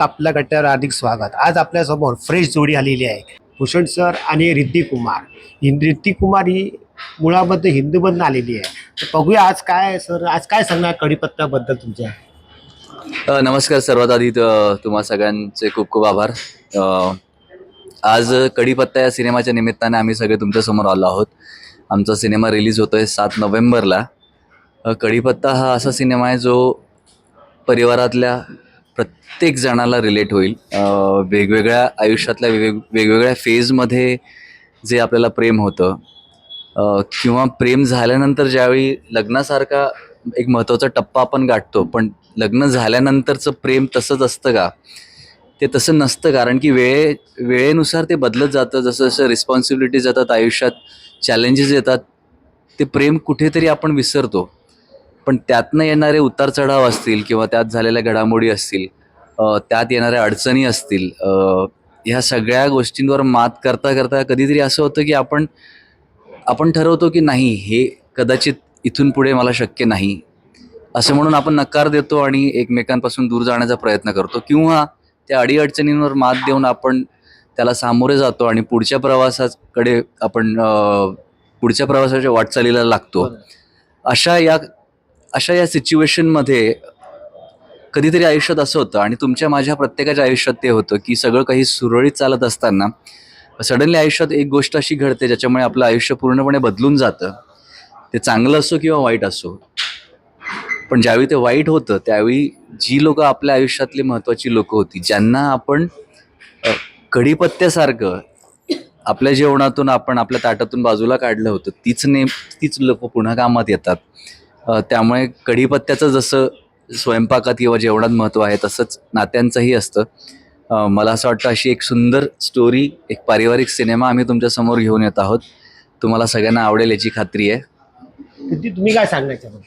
आपल्या गट्ट्यावर हार्दिक स्वागत. आज आपल्यासमोर फ्रेश जोडी आलेली आहे. भूषण सर आणि रिद्धी कुमार. रिद्धी कुमार ही मुळामध्ये हिंदूमधून आलेली आहे. तर बघूया आज काय सर आज काय सांगणार कढीपत्त्याबद्दल तुमच्या? नमस्कार सर्वात आधी तुम्हा सगळ्यांचे खूप खूप आभार. आज कढीपत्ता या सिनेमाच्या निमित्ताने आम्ही सगळे तुमच्यासमोर आलो आहोत. आमचा सिनेमा रिलीज होतोय सात नोव्हेंबरला. कढीपत्ता हा असा सिनेमा आहे जो परिवारातल्या प्रत्येक जणाला रिलेट होईल. वेगवेगळ्या आयुष्यातल्या वेग वेगवेगळ्या फेजमध्ये जे आपल्याला प्रेम होतं. किंवा प्रेम झाल्यानंतर ज्यावेळी लग्नासारखा एक महत्त्वाचा टप्पा आपण गाठतो पण लग्न झाल्यानंतरचं प्रेम तसंच असतं का? ते तसं नसतं कारण की वेळे वेळेनुसार ते बदलत जातं. जसं जसं रिस्पॉन्सिबिलिटीज येतात आयुष्यात चॅलेंजेस येतात ते प्रेम कुठेतरी आपण विसरतो. पण त्यातनं येणारे उतार चढाव असतील किंवा त्यात झालेल्या घडामोडी असतील त्यात येणाऱ्या अडचणी असतील ह्या सगळ्या गोष्टींवर मात करता करता कधीतरी असं होतं की आपण आपण ठरवतो की नाही हे कदाचित इथून पुढे मला शक्य नाही. असं म्हणून आपण नकार देतो आणि एकमेकांपासून दूर जाण्याचा प्रयत्न करतो. किंवा त्या अडीअडचणींवर मात देऊन आपण त्याला सामोरे जातो आणि पुढच्या प्रवासाकडे आपण पुढच्या प्रवासाच्या वाटचालीला लागतो. अशा या अशा या सिच्युएशनमध्ये कधीतरी आयुष्यात असं होतं आणि तुमच्या माझ्या प्रत्येकाच्या आयुष्यात ते होतं की सगळं काही सुरळीत चालत असताना सडनली आयुष्यात एक गोष्ट अशी घडते ज्याच्यामुळे आपलं आयुष्य पूर्णपणे बदलून जातं. ते चांगलं असो किंवा वाईट असो पण ज्यावेळी ते वाईट होतं त्यावेळी जी लोक आपल्या आयुष्यातली महत्त्वाची लोक होती ज्यांना आपण कढीपत्त्यासारखं आपल्या जेवणातून आपण आपल्या ताटातून बाजूला काढलं होतं तीच नेम तीच लोक पुन्हा कामात येतात. त्यामुळे कढीपत्त्याचं जसं स्वयंपाकात किंवा जेवणात महत्त्व आहे तसंच नात्यांचंही असतं. मला असं वाटतं अशी एक सुंदर स्टोरी एक पारिवारिक सिनेमा आम्ही तुमच्यासमोर घेऊन येत आहोत. तुम्हाला सगळ्यांना आवडेल याची खात्री आहे. तुम्ही काय याच्याबद्दल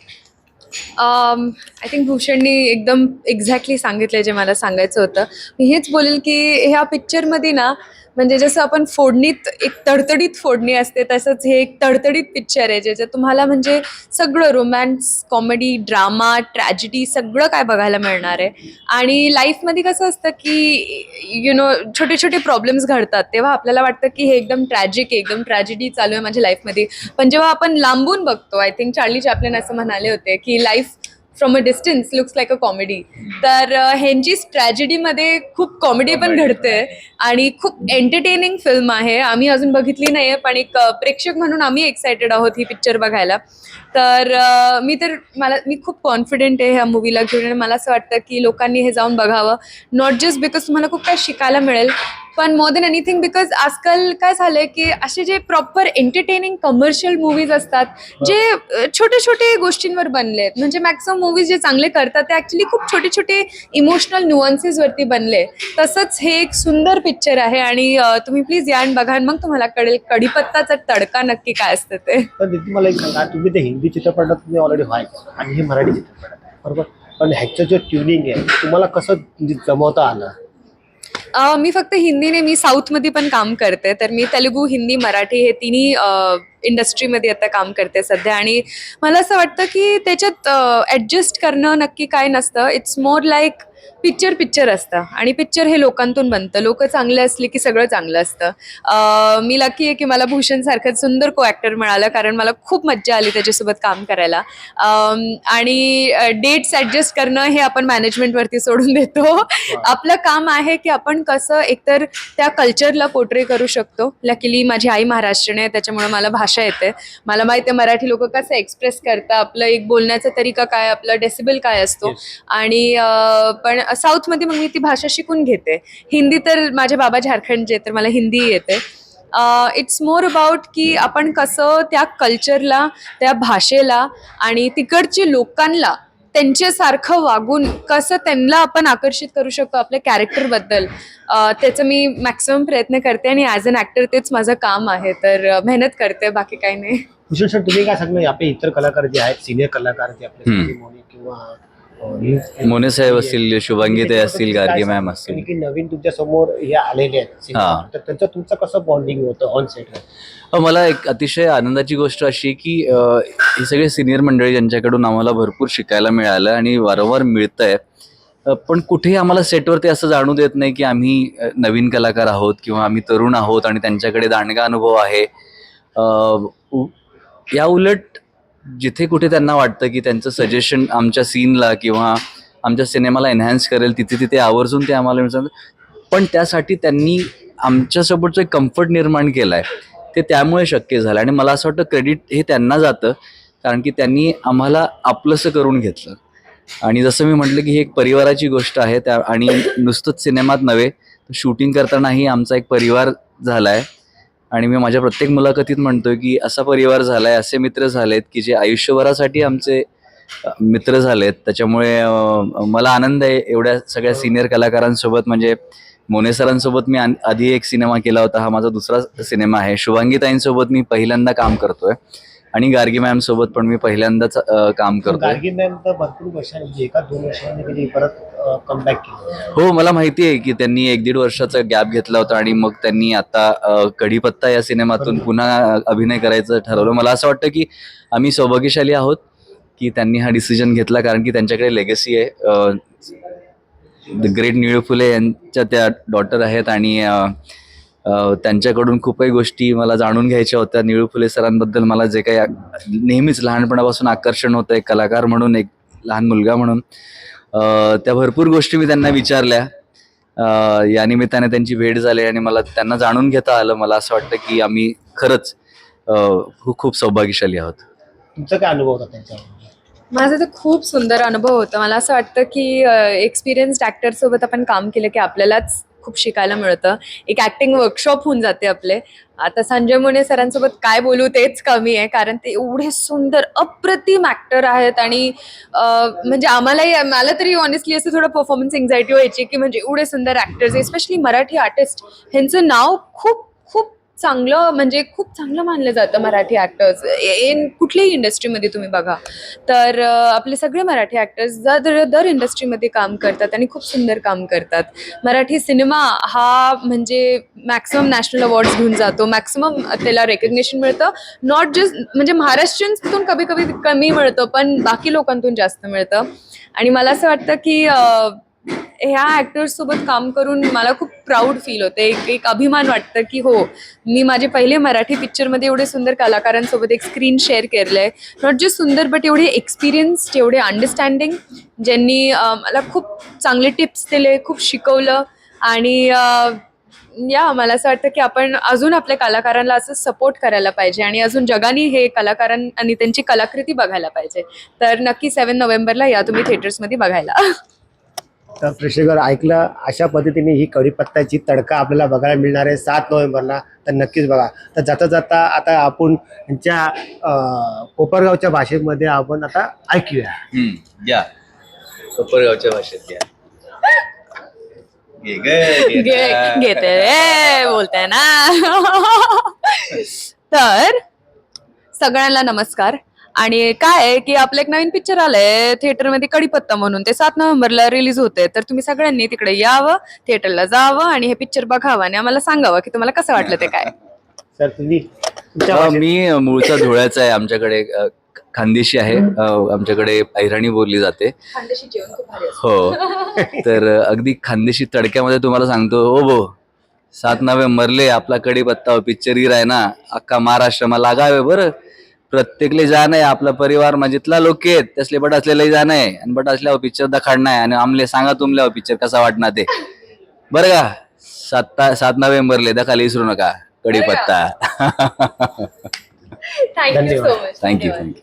आय थिंक भूषणनी एकदम एक्झॅक्टली सांगितलं जे मला सांगायचं होतं. मी हेच बोलेल की ह्या पिक्चरमध्ये ना म्हणजे जसं आपण फोडणीत एक तडतडीत फोडणी असते तसंच हे एक तडतडीत पिक्चर आहे ज्याच्यात तुम्हाला म्हणजे सगळं रोमॅन्स कॉमेडी ड्रामा ट्रॅजिडी सगळं काय बघायला मिळणार आहे. आणि लाईफमध्ये कसं असतं की यु नो छोटे छोटे प्रॉब्लेम्स घडतात. तेव्हा आपल्याला वाटतं की हे एकदम ट्रॅजिक आहे एकदम ट्रॅजिडी चालू आहे माझ्या लाईफमध्ये पण जेव्हा आपण लांबून बघतो आय थिंक चार्ली चॅपलिन असं म्हणाले होते की life from a distance looks like a comedy तर ह्यांची ट्रॅजेडीमध्ये खूप कॉमेडी पण घडते आणि खूप एंटरटेनिंग फिल्म आहे. आम्ही अजून बघितली नाही आहे पण एक प्रेक्षक म्हणून आम्ही एक्सायटेड आहोत ही पिक्चर बघायला. तर मी तर मला मी खूप कॉन्फिडेंट आहे ह्या मूवीला घेऊन आणि मला असं वाटतं की लोकांनी हे जाऊन बघावं. नॉट जस्ट बिकॉज तुम्हाला खूप काय शिकायला मिळेल पण मोर दॅन एनिथिंग बिकॉज आजकाल काय झालंय की असे जे प्रॉपर एंटरटेनिंग कमर्शियल मूवीज असतात जे छोटे छोटे गोष्टींवर बनले आहेत म्हणजे मॅक्सिमम मूवीज जे चांगले करतात ते ॲक्च्युली खूप छोटे छोटे इमोशनल न्युअन्सेसवरती बनले. तसंच हे एक सुंदर पिक्चर आहे आणि तुम्ही प्लीज या आणि बघा मग तुम्हाला कळेल कढीपत्ताचा तडका नक्की काय असतं ते. मला एक सांगा तुम्ही ते हिंदी चित्रपटात तुम्ही ऑलरेडी व्हायचं आणि हे मराठी चित्रपट आहे बरोबर? पण ह्याचं जे ट्युनिंग आहे तुम्हाला कसं म्हणजे जमवता आलं? अ, मी फक्त हिंदीने मी साऊथमध्ये पण काम करते. तर मी तेलुगू हिंदी मराठी हे तिन्ही इंडस्ट्रीमध्ये आता काम करते सध्या. आणि मला असं वाटतं की त्याच्यात ॲडजस्ट करणं नक्की काय नसतं. It's more like picture picture असतं. आणि पिक्चर हे लोकांतून बनतं. लोक चांगले असले की सगळं चांगलं असतं. मी लकी आहे की मला भूषणसारखं सुंदर को ॲक्टर मिळालं कारण मला खूप मज्जा आली त्याच्यासोबत काम करायला. आणि डेट्स ॲडजस्ट करणं हे आपण मॅनेजमेंटवरती सोडून देतो. आपलं काम आहे की आपण कसं एकतर त्या कल्चरला पोर्ट्रे करू शकतो. लकीली माझी आई महाराष्ट्रीयन आहे त्याच्यामुळे मला भाषा येते. मला माहिती आहे मराठी लोक कसं एक्सप्रेस करतात. आपलं एक बोलण्याचा तरीका काय आपलं डेसिबल काय असतो. आणि अं, पण साऊथमध्ये मग मी ती भाषा शिकून घेते. हिंदी तर माझे बाबा झारखंडचे तर मला हिंदी येते. इट्स मोर अबाउट की आपण कसं त्या कल्चरला त्या भाषेला आणि तिकडच्या लोकांना त्यांच्यासारखं वागून कसं त्यांना आपण आकर्षित करू शकतो आपल्या कॅरेक्टरबद्दल त्याचं मी मॅक्सिमम प्रयत्न करते आणि ॲज अन ॲक्टर तेच माझं काम आहे. तर मेहनत करते बाकी काही नाही. भूषण सर तुम्ही काय सांगणार? आपले इतर कलाकार जे आहेत सिनियर कलाकार जे आपले किंवा मोने साहेब असतील शुभांगी ते असतील गार्गे मॅम? असतील की नवीन तुमच्यासमोर हे आलेले आहेत हा. तर त्यांचं तुमचं कसं बॉन्डिंग होतं ऑन सेट अ, मला एक अतिशय आनंदाची गोष्ट अशी आहे की अ, ही सगळे सिनियर मंडळी ज्यांच्याकडून आम्हाला भरपूर शिकायला मिळालं आणि वारंवार मिळतंय अ, पण कुठेही आम्हाला सेटवर ते असं जाणू देत नाही की आम्ही अ, नवीन कलाकार आहोत किंवा आम्ही तरुण आहोत आणि त्यांच्याकडे दांडगा अनुभव आहे अ, उ- या उलट जिथे कुठे त्यांना वाटतं की त्यांचं सजेशन आमच्या सीनला किंवा आमच्या सिनेमाला एन्हान्स करेल तिथे तिथे आवर्जून ते आम्हाला विचारतात पण त्यासाठी त्यांनी आमच्यासोबतचं एक कम्फर्ट निर्माण केलं आहे ते त्यामुळे शक्य झालं. आणि मला असं वाटतं क्रेडिट हे त्यांना जातं कारण की त्यांनी आम्हाला आपलंसं करून घेतलं. आणि जसं मी म्हटलं की ही एक परिवाराची गोष्ट आहे त्या आणि नुसतंच सिनेमात नव्हे तर शूटिंग करतानाही आमचा एक परिवार झाला आहे आणि मी माझ्या प्रत्येक मुलाखतीत म्हणतो की असा परिवार झाला आहे असे मित्र झालेत की जे आयुष्यभरासाठी आमचे मित्र झालेत. त्याच्यामुळे मला आनंद आहे एवढ्या सगळ्या सिनियर कलाकारांसोबत. म्हणजे मोने सरांसोबत मी आधी एक सिनेमा केला होता. हा माझा दुसरा सिनेमा आहे. शुभांगी ताईंसोबत मी पहिल्यांदा काम करतोय. आणि गार्गी मॅम सोबत पण मी पहिल्यांदाच अ, काम करतोय. गार्गी मॅम तर भरपूर वर्षांनी म्हणजे एका दोन वर्षांनी परत कमबॅक केलं. हो मला माहिती आहे की त्यांनी एक दीड वर्षाचा गॅप घेतला होता आणि मग त्यांनी आता अ, कढीपत्ता या सिनेमातून पुन्हा अभिनय करायचं ठरवलं. मला असं वाटतं की आम्ही सौभाग्यशाली आहोत की त्यांनी हा डिसिजन घेतला कारण की त्यांच्याकडे लेगसी आहे. द ग्रेट निळू फुले यांच्या त्या डॉटर आहेत आणि अ, त्यांच्याकडून खूप काही गोष्टी मला जाणून घ्यायच्या होत्या. निळू फुले सरांबद्दल मला जे काही नेहमीच लहानपणापासून आकर्षण होतं एक कलाकार म्हणून एक लहान मुलगा म्हणून. त्या भरपूर गोष्टी मी त्यांना विचारल्या. या निमित्ताने त्यांची भेट झाली आणि मला त्यांना जाणून घेता आलं. मला असं वाटतं की आम्ही खरंच खूप खूप सौभाग्यशाली आहोत. तुमचा काय अनुभव होता त्यांच्यावर माझा तर खूप सुंदर अनुभव होता. मला असं वाटतं की एक्सपिरियन्स्ड ॲक्टरसोबत आपण काम केलं की आपल्यालाच खूप शिकायला मिळतं. एक ॲक्टिंग वर्कशॉप होऊन जाते आपले. आता संजय मोने सरांसोबत काय बोलू तेच कमी आहे कारण ते एवढे सुंदर अप्रतिम ॲक्टर आहेत आणि म्हणजे आम्हालाही मला तरी ऑनेस्टली असं थोडं परफॉर्मन्स एन्झायटी व्हायची की म्हणजे एवढे सुंदर ॲक्टर्स स्पेशली मराठी आर्टिस्ट ह्यांचं नाव खूप खूप चांगलं म्हणजे खूप चांगलं मानलं जातं मराठी ॲक्टर्स इन कुठल्याही इंडस्ट्रीमध्ये तुम्ही बघा. तर आपले सगळे मराठी ॲक्टर्स दर दर इंडस्ट्रीमध्ये काम करतात आणि खूप सुंदर काम करतात. मराठी सिनेमा हा म्हणजे मॅक्सिमम नॅशनल अवॉर्ड्स घेऊन जातो. मॅक्सिमम त्याला रेकग्नेशन मिळतं. नॉट जस्ट म्हणजे महाराष्ट्रीयन्सतून कभी कभी कमी मिळतं पण बाकी लोकांतून जास्त मिळतं. आणि मला असं वाटतं की ह्या ॲक्टर्ससोबत काम करून मला खूप प्राऊड फील होते. एक एक अभिमान वाटतं की हो मी माझे पहिले मराठी पिक्चरमध्ये एवढे सुंदर कलाकारांसोबत एक स्क्रीन शेअर केलं आहे नॉट जस्ट सुंदर बट एवढे एक्सपिरियन्स एवढे अंडरस्टँडिंग ज्यांनी मला खूप चांगले टिप्स दिले खूप शिकवलं. आणि या मला असं वाटतं की आपण अजून आपल्या कलाकारांना असं सपोर्ट करायला पाहिजे आणि अजून जगाने हे कलाकारां आणि त्यांची कलाकृती बघायला पाहिजे. तर नक्की सेवन नोव्हेंबरला या तुम्ही थिएटर्समध्ये बघायला. तर प्रेक्षकर ऐकलं अशा पद्धतीने ही कढीपत्त्याची तडका आपल्याला बघायला मिळणार आहे. सात नोव्हेंबरला तर नक्कीच बघा. तर जाता जाता आता आपण अं, कोपरगावच्या भाषेमध्ये आपण आता ऐकूया. घ्या कोपरगावच्या भाषेत ना. घेते. रे बोलते ना. तर सगळ्यांना नमस्कार. आणि काय आहे की आपलं एक नवीन पिक्चर आलंय थिएटरमध्ये कडीपत्ता म्हणून. ते सात नोव्हेंबरला रिलीज होते. तर तुम्ही सगळ्यांनी तिकडे यावं थिएटरला जावं आणि हे पिक्चर बघावं आणि आम्हाला सांगावं की तुम्हाला कसं वाटलं ते काय. सर तुम्ही? तुमच्या अ, भाषेत- मी मूळचा धुळ्याचा आहे. आमच्याकडे अ, खानदेशी आहे. अ, आमच्याकडे ऐराणी बोलली जाते. जेवण खूप भारी हो. तर अ, अगदी खानदेशी तडक्यामध्ये तुम्हाला सांगतो ओ बो सात नोव्हेंबरले आपला कडीपत्ता पिक्चर गिर आहे ना अख्खा महाराष्ट्र मला लागावे बरं. प्रत्येकले जाणं आहे आपला परिवार मजितला लोक आहेत त्यासले बट असलेलं जाणं आहे आणि बट असल्यावर पिक्चर दाखडणं आहे आणि आमले सांगा तुमल्यावर पिक्चर कसा वाटणार ते. बरं का? सात सात नोव्हेंबरले दखाला विसरू नका कडीपत्ता थँक्यू धन्यवाद. So much thank you thank you